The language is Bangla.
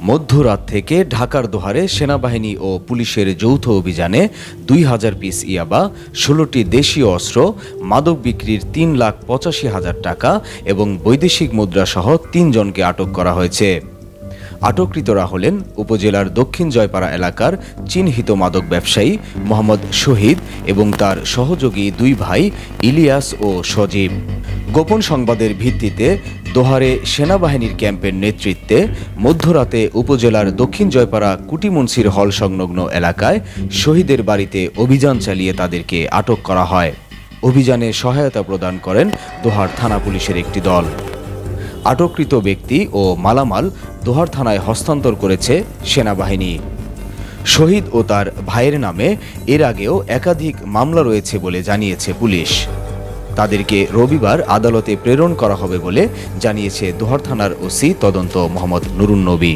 মধ্যরাত থেকে ঢাকার দোহারে সেনাবাহিনী ও পুলিশের যৌথ অভিযানে দুই হাজার পিস ইয়াবা, ষোলোটি দেশীয় অস্ত্র, মাদক বিক্রির তিন লাখ পঁচাশি হাজার টাকা এবং বৈদেশিক মুদ্রাসহ তিনজনকে আটক করা হয়েছে। আটককৃতরা হলেন উপজেলার দক্ষিণ জয়পাড়া এলাকার চিহ্নিত মাদক ব্যবসায়ী মোহাম্মদ শহীদ এবং তার সহযোগী দুই ভাই ইলিয়াস ও সজীব। গোপন সংবাদের ভিত্তিতে দোহারে সেনাবাহিনীর ক্যাম্পের নেতৃত্বে মধ্যরাতে উপজেলার দক্ষিণ জয়পাড়া কুটিমুন্সির হল সংলগ্ন এলাকায় শহীদের বাড়িতে অভিযান চালিয়ে তাদেরকে আটক করা হয়। অভিযানে সহায়তা প্রদান করেন দোহার থানা পুলিশের একটি দল। আটককৃত ব্যক্তি ও মালামাল দোহার থানায় হস্তান্তর করেছে সেনাবাহিনী। শহীদ ও তার ভাইয়ের নামে এর আগেও একাধিক মামলা রয়েছে বলে জানিয়েছে পুলিশ। তাদেরকে রবিবার আদালতে প্রেরণ করা হবে বলে জানিয়েছে দোহর থানার ওসি তদন্ত মোহাম্মদ নুরুন নবী।